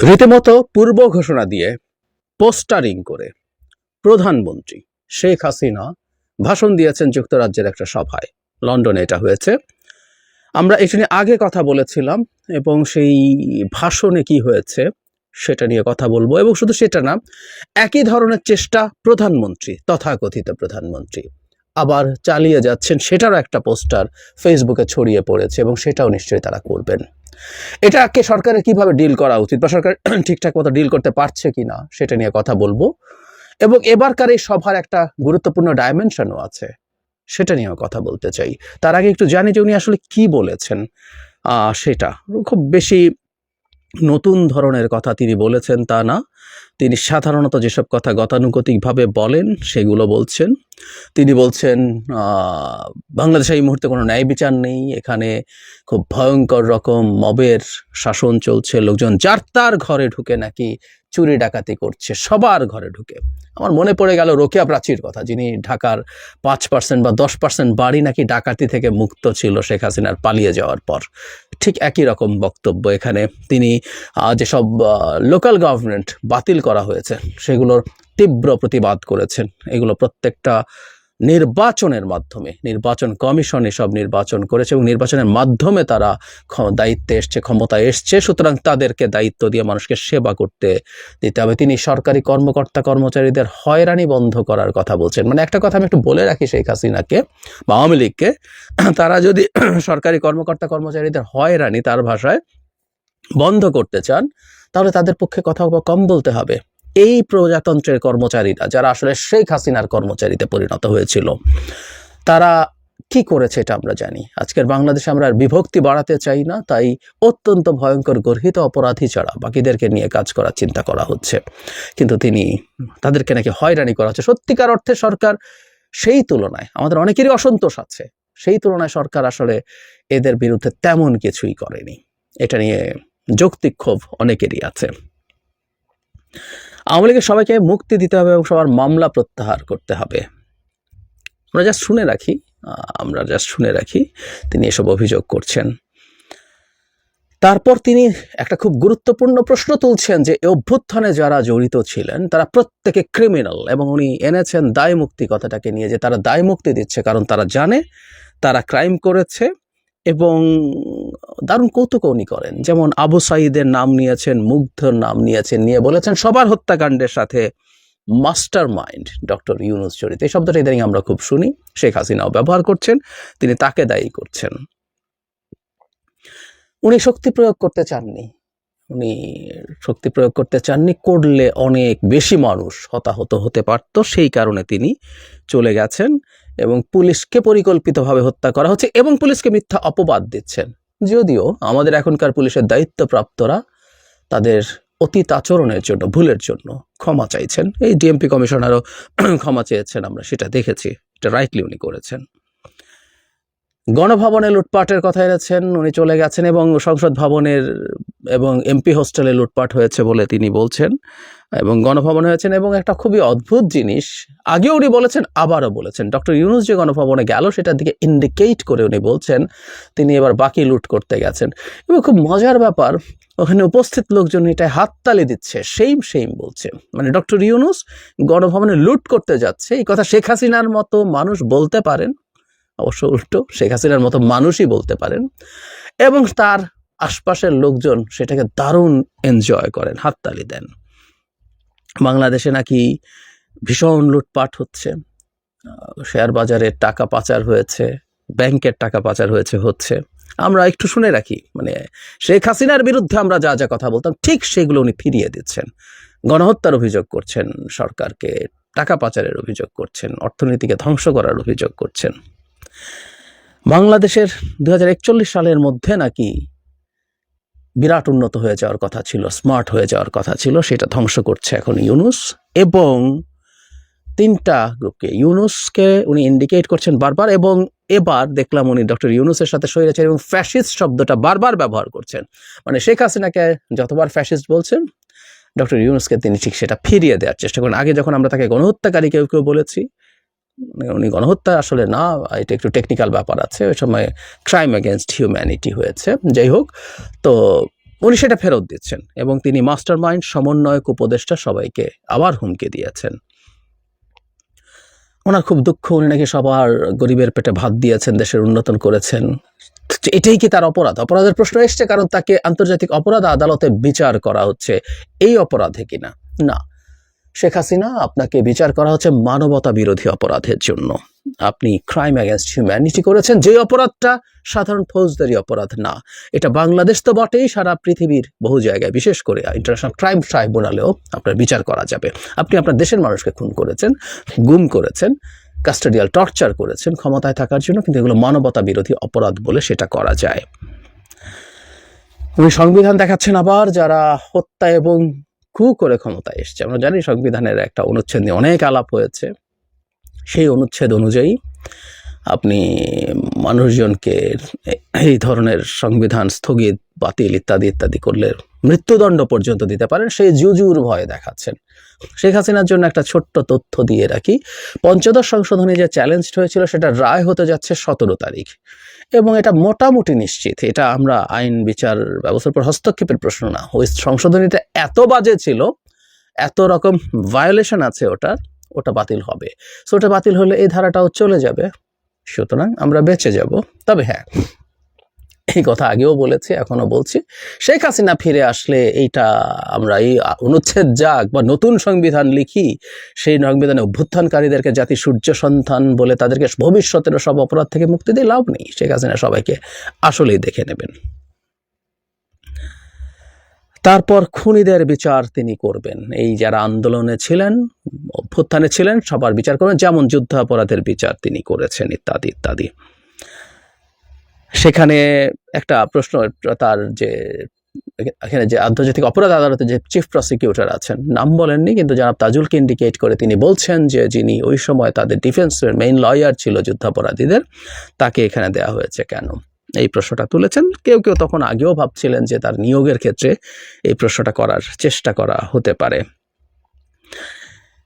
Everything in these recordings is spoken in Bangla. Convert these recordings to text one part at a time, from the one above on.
রীতিমতো পূর্ব ঘোষণা দিয়ে পোস্টারিং করে প্রধানমন্ত্রী শেখ হাসিনা ভাষণ দিয়েছেন যুক্তরাজ্যের একটা সভায়। লন্ডনে এটা হয়েছে। আমরা এটা নিয়ে আগে কথা বলেছিলাম এবং সেই ভাষণে কি হয়েছে সেটা নিয়ে কথা বলব এবং শুধু সেটা না, একই ধরনের চেষ্টা প্রধানমন্ত্রী, তথাকথিত প্রধানমন্ত্রী আবার চালিয়ে যাচ্ছেন, সেটারও একটা পোস্টার ফেসবুকে ছড়িয়ে পড়েছে এবং সেটাও নিশ্চয়ই তারা করবেন। এটাকে সরকারের কীভাবে ডিল করা উচিত বা সরকার ঠিকঠাক মতো ডিল করতে পারছে কি না, সেটা নিয়ে কথা বলব। এবং এবারকার এই সভার একটা গুরুত্বপূর্ণ ডাইমেনশনও আছে, সেটা নিয়েও কথা বলতে চাই। তার আগে একটু জানি যে উনি আসলে কি বলেছেন। সেটা খুব বেশি নতুন ধরনের কথা তিনি বলেছেন তা না। তিনি সাধারণত যেসব কথা গতানুগতিকভাবে বলেন, সেগুলো বলছেন। তিনি বলছেন বাংলাদেশে এই মুহূর্তে কোনো ন্যায় বিচার নেই, এখানে খুব ভয়ঙ্কর রকম মবের শাসন চলছে, লোকজন যার তার ঘরে ঢুকে নাকি চুরি ডাকাতি করছে, সবার ঘরে ঢুকে। আমার মনে পড়ে গেল রোকেয়া প্রাচীর কথা, যিনি ঢাকার পাঁচ পার্সেন্ট বা দশ পার্সেন্ট বাড়ি নাকি ডাকাতি থেকে মুক্ত ছিল শেখ হাসিনার পালিয়ে যাওয়ার পর। ঠিক একই রকম বক্তব্য এখানে। তিনি যেসব লোকাল গভর্নমেন্ট বাতিল করা হয়েছে, সেগুলোর তীব্র প্রতিবাদ করেছেন। এগুলো প্রত্যেকটা নির্বাচনের মাধ্যমে, নির্বাচন কমিশন এসব নির্বাচন করেছে এবং নির্বাচনের মাধ্যমে তারা দায়িত্বে এসছে, ক্ষমতায় এসছে, সুতরাং তাদেরকে দায়িত্ব দিয়ে মানুষকে সেবা করতে দিতে হবে। তিনি সরকারি কর্মকর্তা কর্মচারীদের হয়রানি বন্ধ করার কথা বলছেন। মানে একটা কথা আমি একটু বলে রাখি শেখ হাসিনাকে বা আওয়ামী লীগকে। তারা যদি সরকারি কর্মকর্তা কর্মচারীদের হয়রানি তার ভাষায় বন্ধ করতে চান, তাহলে তাদের পক্ষে কথা কম বলতে হবে। এই প্রজাতন্ত্রের কর্মচারীরা, যারা আসলে শেখ হাসিনার কর্মচারীতে পরিণত হয়েছিল, তারা কি করেছে এটা আমরা জানি। আজকের বাংলাদেশে আমরা আর বিভক্তি বাড়াতে চাই না, তাই অত্যন্ত ভয়ঙ্কর, গর্হিত অপরাধী ছাড়া বাকিদেরকে নিয়ে কাজ করার চিন্তা করা হচ্ছে। কিন্তু তিনি তাদেরকে নাকি হয়রানি করা হচ্ছে। সত্যিকার অর্থে সরকার সেই তুলনায়, আমাদের অনেকেরই অসন্তোষ আছে, সেই তুলনায় সরকার আসলে এদের বিরুদ্ধে তেমন কিছুই করেনি। এটা নিয়ে যৌক্তিক ক্ষোভ অনেকেরই আছে। আওয়ামী লীগের সবাইকে মুক্তি দিতে হবে এবং সবার মামলা প্রত্যাহার করতে হবে। আমরা জাস্ট শুনে রাখি আমরা জাস্ট শুনে রাখি, তিনি এসব অভিযোগ করছেন। তারপর তিনি একটা খুব গুরুত্বপূর্ণ প্রশ্ন তুলছেন যে অভ্যুত্থানে যারা জড়িত ছিলেন, তারা প্রত্যেকে ক্রিমিনাল এবং উনি এনেছেন দায় মুক্তি কথাটাকে নিয়ে যে তারা দায় মুক্তি দিচ্ছে, কারণ তারা জানে, তারা ক্রাইম করেছে এবং দারুণ কৌতুক উনি করেন। যেমন আবু সাইদের নাম নিয়েছেন, মুগ্ধর নাম নিয়েছেন, নিয়ে বলেছেন, সবার হত্যাকাণ্ডের সাথে মাস্টার মাইন্ড ডক্টর ইউনুস জড়িত। এই শব্দটা ইদানিং আমরা খুব শুনি। শেখ হাসিনাও ব্যবহার করছেন, তিনি তাকে দায়ী করছেন। উনি শক্তি প্রয়োগ করতে চাননি। উনি শক্তি প্রয়োগ করতে চাননি, করলে অনেক বেশি মানুষ হতাহত হতে পারত। সেই কারণে তিনি চলে গেছেন। এবং পুলিশকে পরিকল্পিতভাবে হত্যা করা হচ্ছে এবং পুলিশকে মিথ্যা অপবাদ দিচ্ছেন। যদিও আমাদের এখনকার পুলিশের দায়িত্বপ্রাপ্তরা তাদের অতীত আচরণের জন্য, ভুলের জন্য ক্ষমা চাইছেন। এই ডিএমপি কমিশনারও ক্ষমা চেয়েছেন, আমরা সেটা দেখেছি, এটা রাইটলি উনি করেছেন। গণভবনে লুটপাটের কথা এনেছেন, উনি চলে গেছেন এবং সংসদ ভবনের এবং এমপি হোস্টেলে লুটপাট হয়েছে বলে তিনি বলছেন। এবং গণভবনে হয়েছেন এবং একটা খুবই অদ্ভুত জিনিস, আগেও উনি বলেছেন, আবারও বলেছেন। ডক্টর ইউনুস যে গণভবনে গেল, সেটার দিকে ইন্ডিকেট করে উনি বলছেন, তিনি এবার বাকি লুট করতে গেছেন। এবং খুব মজার ব্যাপার, ওখানে উপস্থিত লোকজন এটায় হাততালি দিচ্ছে সেইম সেইম বলছে। মানে ডক্টর ইউনুস গণভবনে লুট করতে যাচ্ছে, এই কথা শেখ হাসিনার মতো মানুষ বলতে পারেন, অবশ্য উল্টো, শেখ হাসিনার মতো মানুষই বলতে পারেন, এবং তার আশপাশের লোকজন সেটাকে দারুণ এনজয় করেন, হাততালি দেন। বাংলাদেশে নাকি ভীষণ লুটপাট হচ্ছে। শেয়ার বাজারে টাকা পাচার হয়েছে, ব্যাংকের টাকা পাচার হয়েছে, হচ্ছে। আমরা একটু শুনে রাখি মানে শেখ হাসিনার বিরুদ্ধে আমরা যা যা কথা বলতাম, ঠিক সেগুলো উনি ফিরিয়ে দিচ্ছেন। গণহত্যার অভিযোগ করছেন, সরকারকে টাকা পাচারের অভিযোগ করছেন, অর্থনীতিকে ধ্বংস করার অভিযোগ করছেন। বাংলাদেশের দু হাজার একচল্লিশ সালের মধ্যে নাকি বিরাট উন্নত হয়ে যাওয়ার কথা ছিল স্মার্ট হয়ে যাওয়ার কথা ছিল, সেটা ধ্বংস করছে এখন ইউনুস এবং তিনটা গ্রুপকে। ইউনুসকে উনি ইন্ডিকেট করছেন বারবার এবং এবার দেখলাম উনি ডক্টর ইউনুসের সাথে স্বৈরাচারী এবং ফ্যাসিস্ট শব্দটা বারবার ব্যবহার করছেন। মানে শেখ হাসিনাকে যতবার ফ্যাসিস্ট বলছেন, ডক্টর ইউনুসকে তিনি ঠিক সেটা ফিরিয়ে দেওয়ার চেষ্টা করেন। আগে যখন আমরা তাকে গণহত্যাকারী কেউ কেউ বলেছি উনি গণহত্যা আসলে না, এটা একটু টেকনিক্যাল ব্যাপার আছে। ওই সময় ক্রাইম এগেনস্ট হিউম্যানিটি হয়েছে। যাই হোক, তো উনি সেটা ফেরত দিচ্ছেন এবং তিনি মাস্টার মাইন্ড সমন্বয়ক, উপদেষ্টা সবাইকে আবার হুমকি দিয়েছেন। ওনার খুব দুঃখ, উনি নাকি সবার গরিবের পেটে ভাত দিয়েছেন, দেশের উন্নতন করেছেন। এটাই কি তার অপরাধ? অপরাধের প্রশ্ন এসছে কারণ তাকে আন্তর্জাতিক অপরাধ আদালতে বিচার করা হচ্ছে। এই অপরাধে কিনা? না। শেখ হাসিনা, আপনাকে বিচার করা হচ্ছে মানবতা বিরোধী অপরাধের জন্য। আপনি ক্রাইম অ্যাগেনস্ট হিউম্যানিটি করেছেন যে অপরাধটা সাধারণ ফৌজদারি অপরাধ না। এটা বাংলাদেশ তো বটেই, সারা পৃথিবীর বহু জায়গায়, বিশেষ করে ইন্টারন্যাশনাল ক্রাইম ট্রাইব্যুনালেও আপনার বিচার করা যাবে। আপনি আপনার দেশের মানুষকে খুন করেছেন, গুম করেছেন কাস্টাডিয়াল টর্চার করেছেন, ক্ষমতায় থাকার জন্য, কিন্তু এগুলো মানবতা বিরোধী অপরাধ বলে সেটা করা যায়। উনি সংবিধান দেখাচ্ছেন আবার, যারা হত্যা এবং কু করে ক্ষমতায় এসছে। আমরা জানি সংবিধানের একটা অনুচ্ছেদ নিয়ে অনেক আলাপ হয়েছে। সেই অনুচ্ছেদ অনুযায়ী আপনি মানুষজনকে এই ধরনের সংবিধান স্থগিত, বাতিল ইত্যাদি ইত্যাদি করলে মৃত্যুদণ্ড পর্যন্ত দিতে পারেন। সেই জুজুর ভয় দেখাচ্ছেন। শেখ হাসিনার জন্য একটা ছোট্ট তথ্য দিয়ে রাখি। পঞ্চদশ সংশোধনী যে চ্যালেঞ্জ হয়েছিল, সেটা রায় হতে যাচ্ছে সতেরো তারিখ। এবং এটা মোটামুটি নিশ্চিত। এটা আমরা আইন, বিচার ব্যবস্থার উপর হস্তক্ষেপের প্রশ্ন না। ওই সংশোধনীটা এত বাজে ছিল, এত রকম ভায়োলেশন আছে ওটার ওটা বাতিল হবে। সো ওটা বাতিল হলে এই ধারাটাও চলে যাবে। সুতরাং আমরা বেঁচে যাব। তবে হ্যাঁ এই কথা আগেও বলেছি এখনও বলছি। শেখ হাসিনা ফিরে আসলে এইটা আমরা এই অনুচ্ছেদ যাক বা নতুন সংবিধান লিখি, সেই সংবিধানে অভ্যুত্থানকারীদেরকে জাতি সূর্য সন্তান বলে তাদেরকে ভবিষ্যতের সব অপরাধ থেকে মুক্তি দিয়ে লাভ নেই। শেখ হাসিনা সবাইকে আসলেই দেখে নেবেন। তারপর খুনিদের বিচার তিনি করবেন। এই যারা আন্দোলনে ছিলেন, অভ্যুত্থানে ছিলেন, সবার বিচার করবেন, যেমন যুদ্ধাপরাধের বিচার তিনি করেছেন, ইত্যাদি ইত্যাদি। সেখানে একটা প্রশ্ন তার যে, এখানে যে আন্তর্জাতিক অপরাধ আদালতে যে চিফ প্রসিকিউটর আছেন, নাম বলেননি, কিন্তু জনাব তাজুলকে ইন্ডিকেট করে তিনি বলছেন যে, যিনি ওই সময় তাদের ডিফেন্সের মেইন লয়ার ছিল যুদ্ধাপরাধীদের, তাকে এখানে দেওয়া হয়েছে কেন? এই প্রশ্নটা তুলেছেন। কেউ কেউ তখন আগেও ভাবছিলেন যে, তার নিয়োগের ক্ষেত্রে এই প্রশ্নটা করার চেষ্টা করা হতে পারে।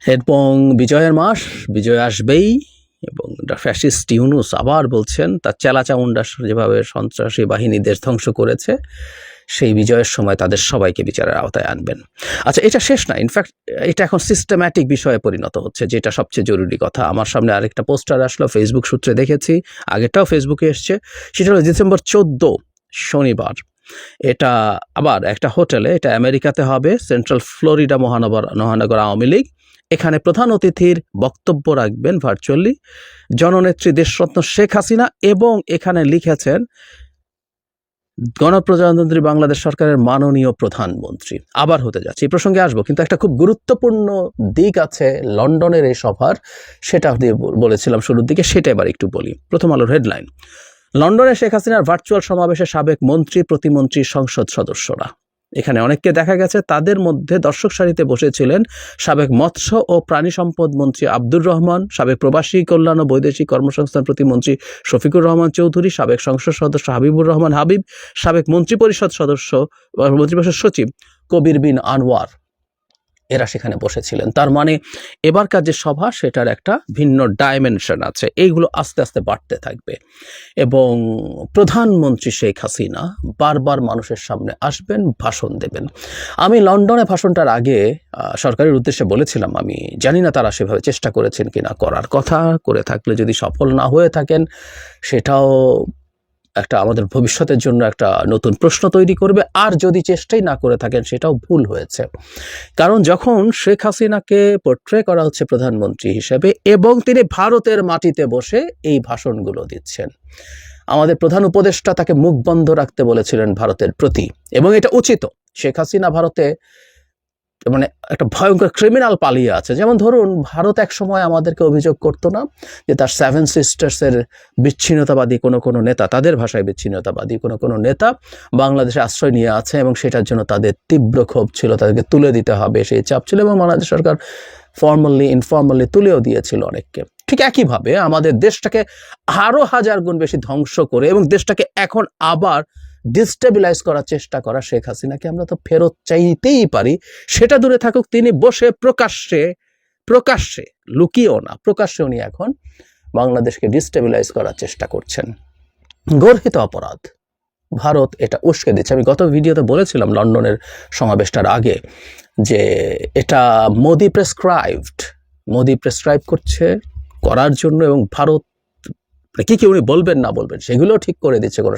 এবং বিজয়ের মাস, বিজয় আসবেই। এবং ফ্যাসিস্ট ইউনুস আবার বলছেন তার চেলাচামুন্ডা যেভাবে সন্ত্রাসী বাহিনী দেশ ধ্বংস করেছে, সেই বিজয়ের সময় তাদের সবাইকে বিচারের আওতায় আনবেন। আচ্ছা এটা শেষ না। ইনফ্যাক্ট এটা এখন সিস্টেম্যাটিক বিষয়ে পরিণত হচ্ছে, যেটা সবচেয়ে জরুরি কথা। আমার সামনে আরেকটা পোস্টার আসলো ফেসবুক সূত্রে দেখেছি, আগেরটাও ফেসবুকে এসছে, সেটা হলো ডিসেম্বর চোদ্দ, শনিবার। এটা আবার একটা হোটেলে, এটা আমেরিকাতে হবে, সেন্ট্রাল ফ্লোরিডা মহানগর মহানগর আওয়ামী লীগ। এখানে প্রধান অতিথির বক্তব্য রাখবেন ভার্চুয়ালি জননেত্রী দেশরত্ন শেখ হাসিনা এবং এখানে লিখেছেন, গণপ্রজাতন্ত্রী বাংলাদেশ সরকারের মাননীয় প্রধানমন্ত্রী। আবার হতে যাচ্ছে, এই প্রসঙ্গে আসব, কিন্তু একটা খুব গুরুত্বপূর্ণ দিক আছে লন্ডনের এই সভার, সেটা দিয়ে বলেছিলাম শুরুর দিকে, সেটা এবার একটু বলি। প্রথম আলোর হেডলাইন লন্ডনে শেখ হাসিনার ভার্চুয়াল সমাবেশে সাবেক মন্ত্রী, প্রতিমন্ত্রী, সংসদ সদস্যরা। এখানে অনেককে দেখা গেছে, তাদের মধ্যে দর্শক সারিতে বসেছিলেন সাবেক মৎস্য ও প্রাণী সম্পদ মন্ত্রী আব্দুর রহমান, সাবেক প্রবাসী কল্যাণ ও বৈদেশিক কর্মসংস্থান প্রতিমন্ত্রী শফিকুর রহমান চৌধুরী, সাবেক সংসদ সদস্য হাবিবুর রহমান হাবিব, সাবেক মন্ত্রিপরিষদ সদস্য, মন্ত্রিপরিষদ সচিব কবির বিন আনোয়ার। এরা সেখানে বসেছিলেন। তার মানে এবারকার যে সভা, সেটার একটা ভিন্ন ডাইমেনশন আছে। এইগুলো আস্তে আস্তে বাড়তে থাকবে। এবং প্রধানমন্ত্রী শেখ হাসিনা বারবার মানুষের সামনে আসবেন, ভাষণ দেবেন। আমি লন্ডনে ভাষণটার আগে সরকারের উদ্দেশ্যে বলেছিলাম আমি, জানি না তারা সেভাবে চেষ্টা করেছেন কিনা, করার কথা, করে থাকলে যদি সফল না হয়ে থাকেন, সেটাও একটা আমাদের ভবিষ্যতের জন্য একটা নতুন প্রশ্ন তৈরি করবে। আর যদি চেষ্টাই না করে থাকেন, সেটাও ভুল হয়েছে। কারণ যখন শেখ হাসিনাকে পোট্রে করা হচ্ছে প্রধানমন্ত্রী হিসেবে এবং তিনি ভারতের মাটিতে বসে এই ভাষণগুলো দিচ্ছেন, আমাদের প্রধান উপদেষ্টা তাকে মুখ বন্ধ রাখতে বলেছিলেন ভারতের প্রতি। এবং এটা উচিত। শেখ হাসিনা ভারতে মানে একটা ভয়ঙ্কর ক্রিমিনাল পালিয়ে আছে। যেমন ধরুন, ভারত এক সময় আমাদেরকে অভিযোগ করতো না যে তার সেভেন সিস্টার্সের বিচ্ছিন্নতাবাদী কোনো কোনো নেতা, তাদের ভাষায় বিচ্ছিন্নতাবাদী কোনো কোনো নেতা বাংলাদেশে আশ্রয় নিয়ে আছে এবং সেটার জন্য তাদের তীব্র ক্ষোভ ছিল, তাদেরকে তুলে দিতে হবে সেই চাপ ছিল এবং বাংলাদেশ সরকার ফর্মালি ইনফর্মালি তুলেও দিয়েছিল অনেককে। ঠিক একইভাবে আমাদের দেশটাকে আরও হাজার গুণ বেশি ধ্বংস করে এবং দেশটাকে এখন আবার ডিস্টেবিলাইজ করার চেষ্টা করা শেখ হাসিনাকে। আমরা তো ফেরত চাইতেই পারি। সেটা দূরে থাকুক, তিনি বসে প্রকাশ্যে প্রকাশ্যে, লুকিয়েও না প্রকাশ্যে উনি এখন বাংলাদেশকে ডিস্টেবিলাইজ করার চেষ্টা করছেন। গর্হিত অপরাধ। ভারত এটা উস্কে দিচ্ছে। আমি গত ভিডিওতে বলেছিলাম লন্ডনের সমাবেশটার আগে যে এটা মোদি প্রেসক্রাইবড মোদি প্রেসক্রাইব করছে, করার জন্য এবং ভারত কি কি উনি বলবেন না বলবেন সেগুলো ঠিক করে দিচ্ছে কোনো